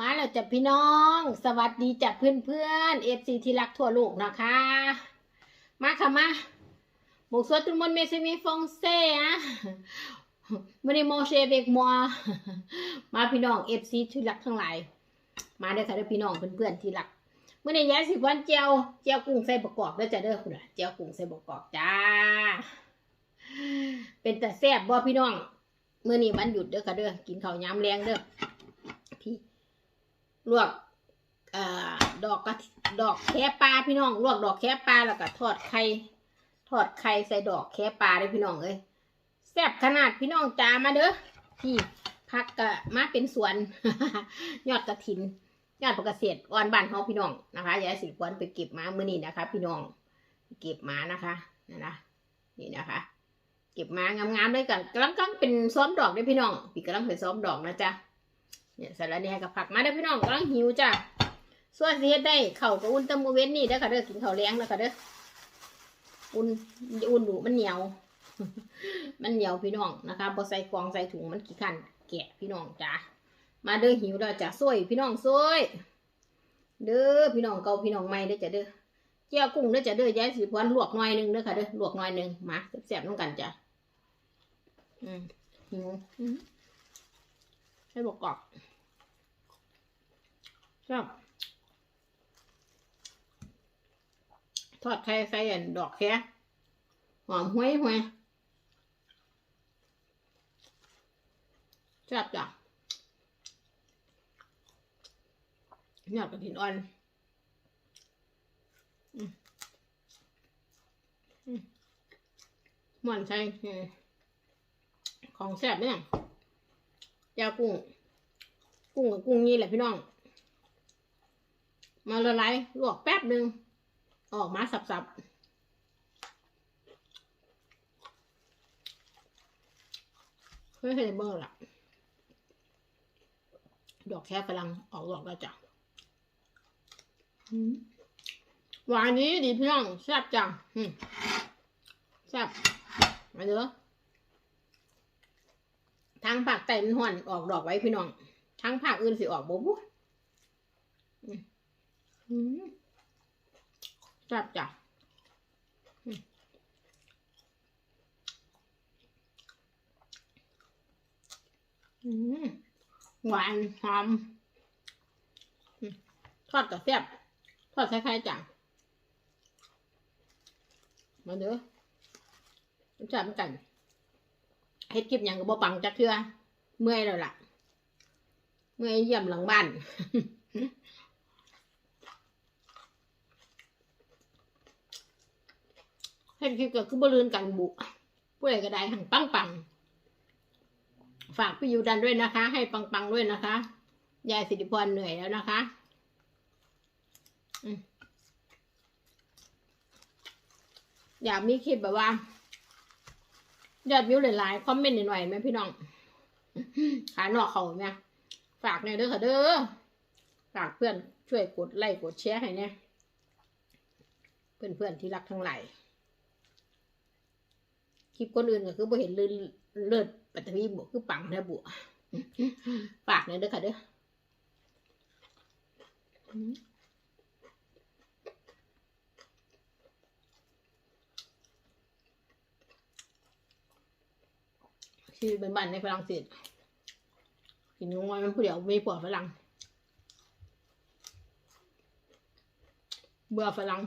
มาแล้วจ้ะพี่น้อง สวัสดีจ้ะเพื่อนเพื่อนเอฟซีที่รักทั่วโลกนะคะ มาค่ะมาบุกสวดทุกมนเมซมีฟงเซ่อะไม่ได้โมเชเบกมัวมาพี่น้องเอฟซีที่รักทั้งหลาย มาเด้อค่ะเด้อพี่น้องเพื่อนเพื่อนที่รักเมื่อในย้ายสิบวันเจียวเจียวกุ้งใส่ประกอบแล้วจ้ะเด้อคุณอะเจียวกุ้งใส่ประกอบจ้า เป็นแต่แซ่บบ่พี่น้องเมื่อนี้วันหยุดเด้อค่ะเด้อกินข้าวยามแรงเด้อ ลวกอดอกกระดอกแค่ปลาพี่น้องลวกดอกแค่ปลาแล้วก็ทอดไข่ทอดไข่ใส่ดอกแค่ปลาเลยพี่น้องเอ้ยแซ่บขนาดพี่น้องจ้ามาเด้อพี่พักกะมาเป็นสวนยอดกระถินยอดประกเกษตรอ่อนบ้านเฮาพี่น้องนะคะยายสิริพรไปเก็บมาเมื่อนี้นะคะ พี่น้องเก็บมานะคะนะนะนี่นะคะ เก็บมางามๆเลยกันกำลังกำลังเป็นซ้อมดอกด้วยพี่น้องพี่กำลังเป็นซ้อมดอกนะจ๊ะ เนี่ยสารแหน่กับผักมาเด้พี่น้องกำลังหิวจ้ะส่วนเฮ็ดได้เข่ากับอุ่นตะมือเว้นนี่เด้อค่ะเด้อกินข้าแรงแล้วค่ะเด้ออุ่นอุ่นดูมันเหนียว มันเหนียวพี่น้องนะคะบ่ใส่กองใส่ถุงมันขี้ขันแกะพี่น้องจ้ะมาเด้อหิวแล้วจ้ะซวยพี่น้องซวยเด้อพี่น้องเก่าพี่น้องใหม่เด้อจ้ะเด้อเจียวกุ้งเด้อจ้ะเด้อยายสิพรลวกหน่อยหนึงเด้อค่ะเด้อลวกหน่อยหนึงมาแซ่บๆน้องกันจ้ะอืมหิว ให้บอกกรอบชอบทอดไข่ใส่อันดอกแค่หอมห้วยห้วยชอบจ้ะยอดกระถินอ่อนอืมอืมหมันใช่ของแซ่บเนี่ย ยากุ้ง กุ้งกับกุ้งนี่แหละพี่น้อง มาละลายลวกแป๊บหนึ่งออกมาสับๆเฮ้ยเห็นเบอร์ละดอกแค่ฝรั่งออกดอกแล้วจ้ะหวานนี้ดีพี่น้องแซ่บจังแซ่บมาเด้อ ทางภาคใต้มันห่อนออกดอกไว้พี่น้องทางภาคอื่นสิออกบ่บุอืมอืมแซ่บจ้ะอืมอืมหวานหอม ทอดกับแซ่บทอดคล้ายๆจังมาเด้อแซ่บเหมือนกัน เฮ็ดคลิปหยังก็บ่ปังจักเทื่อเมื่อยแล้วล่ะ เมื่อยเยี่ยมหลังบ้านเห็นคลิปก็คือบลืนกันบุผู้ใดก็ได้หังปังปังฝากพี่ยูดันด้วยนะคะ ให้ปังปังด้วยนะคะยายสิริพรเหนื่อยแล้วนะคะอืมอยากมีคลิปแบบว่า ยอดวิวหลายๆคอมเมนต์หน่อยๆไหมพี่น้องขาหนอกเขาไหมฝากหน่อยเด้อค่ะเด้อฝากเพื่อนช่วยกดไลค์กดแชร์ให้เนี่ยเพื่อนๆที่รักทั้งหลายคลิปคนอื่นก็คือบ่เห็นลื่นเลิศปัตตพีบวกคือปังนะบัวฝากหน่อยเด้อค่ะเด้อ ชีวิตเป็นบ้านในฝรั่งเศสกินงวยมันผู้เดียวมีผัวฝรั่งเบื่อฝรั่ง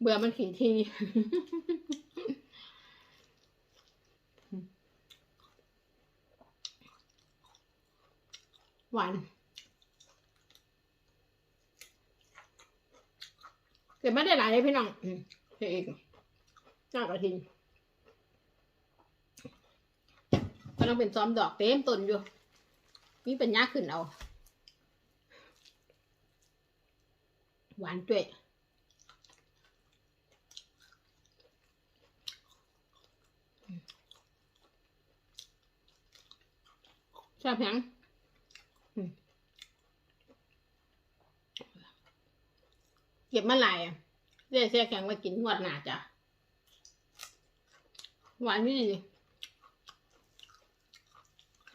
เบื่อมันขี่ทีหวานเก็บไม่ได้หลายเลยพี่น้องอีกน่ากระทิน กำลังเป็นซ้อมดอกเต็มต้นอยู่ มีปัญญาขึ้นเอา หวานด้วยชอบยังเก็บมาหลายอะเรียกเสียแข็งมากินงวดหนาจ้ะ หวานนี่ดี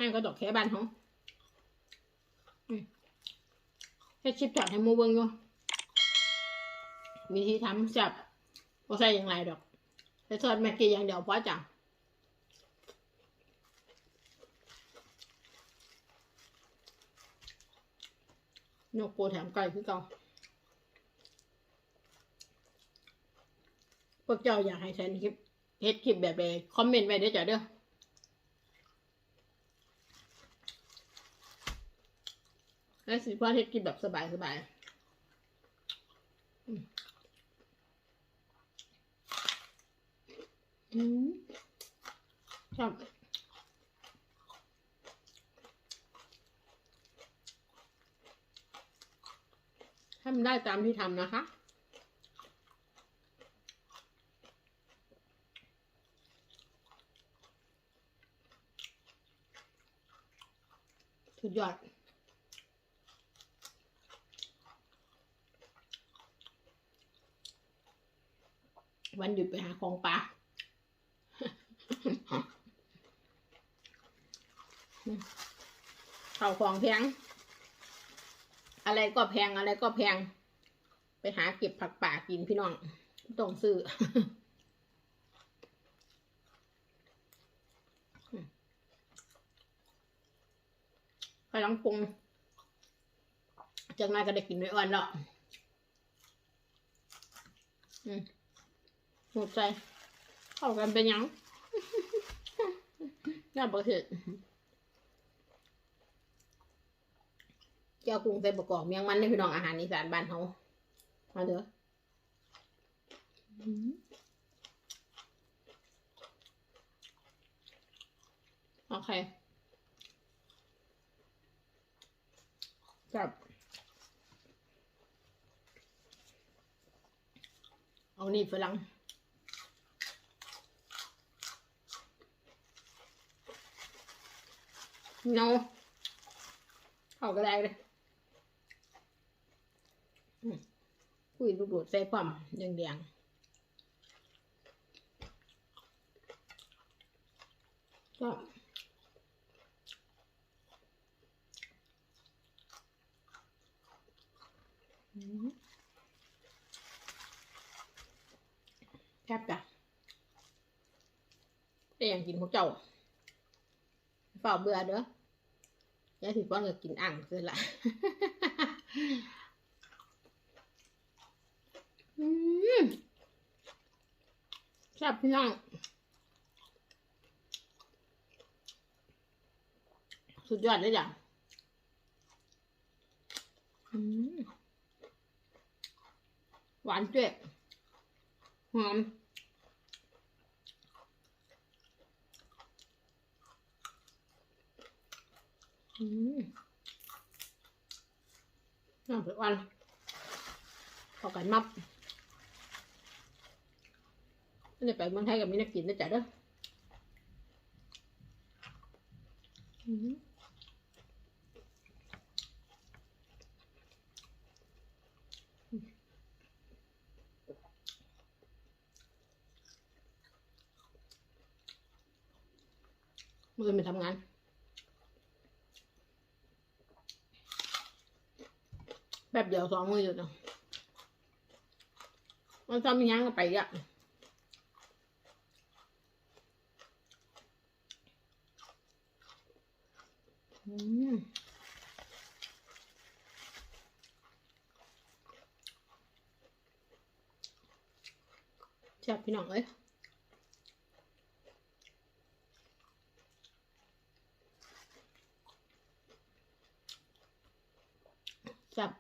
ให้ก็ดอกแค่บานของอืมให้ชิปจอดให้มูเบิงอยู่วิธีทำจับก็ใส่อย่างไรดอกใส่ซอสแม็กกี้อย่างเดียวพอจ้ะนกปรแถมไก่คือเก่าพวกเจ้าอยากให้ฉันคลิปเฮ็ดคลิปแบบใดคอมเมนต์ไว้เด้อจ้ะเด้อ แล้วสิพ่อเฮ็ดกินแบบสบายสบายๆอืมอืมชอบทำได้ตามที่ทำนะคะ สุดยอด วันหยุดไปหาของป่าเข้าของแพง อะไรก็แพงอะไรก็แพง ไปหาเก็บผักป่ากินพี่น้องต้องซื้อไปล้างปรุงจากนั้นก็ได้กินด้วยอ่อนแล้วอืม หมดใจ เข้ากันเป็นยังน่าประเสริฐเจ้ากรุงใส่ประกอบเมียงมันในพี่น้องอาหารอีสานบ้านเขามาเด้อโอเคจับเอานี่ฝรั่ง เนาเอาก็ได้เลยคุยลูกโดใส่ความแดงๆก็แทบจ้ะได้ยังกินพวกเจ้า เฝ้าเบื่อเด้อยายถือก้อนก็กินอ่างคือละอืมแซ่บพี่น้อง สุดยอดเลยจ้ะอืมหวานเจ๊ะหอม น้ำเผือกวันพอกันมับไม่ได้ไปเมืองไทยกับมีนักกินนะจ๊ะเด้ออืมมือไปทำงาน แบบเดียวสองมืออยู่เนาะมันทำมียังก็ไปอะอืมแซ่บพี่น้องเอ้ยแซ่บ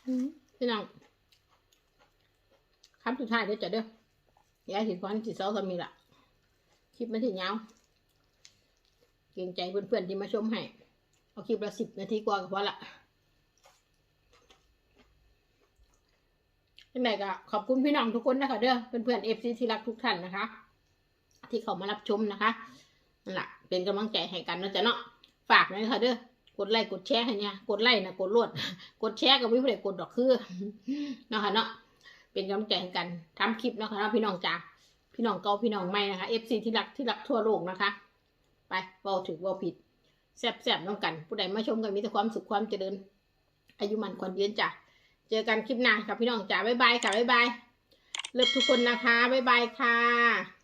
อืม พี่น้องคำสุดท้ายเด้อจ้ะเด้อยายสิพรสิเซาก็มีละคลิปมันถึงยาวเกรงใจเพื่อนๆที่มาชมให้ เอาคลิปละสิบนาทีกว่าก็พอละยังไงก็ขอบคุณพี่น้องทุกคนนะคะเด้อเพื่อนๆเอฟซีที่รักทุกท่านนะคะ ที่เขามารับชมนะคะนั่นแหละเป็นกำลังใจให้กันนะจ๊ะเนาะฝากนะคะเด้อ ดไลค์กดแชร์ให้เนี่ยกดไลค์นะกดรวดกดแชร์กับวิวเด็กกดดอกคือเนาะค่ะเนาะเป็นกำลังใจกันทำคลิปเนาะค่ะพี่น้องจ้าพี่น้องเก่าพี่น้องใหม่นะคะ FC ที่รักที่รักทั่วโลกนะคะ ไปเว้าถึกเว้าผิดแซ่บๆน้องกัน ผู้ใดมาชมกันมีแต่ความสุขความเจริญ อายุมันควรยืนจ้ะเจอกันคลิปหน้าค่ะพี่น้องจ๋าบ๊ายบายค่ะบ๊ายบายเลิฟทุกคนนะคะบ๊ายบายค่ะ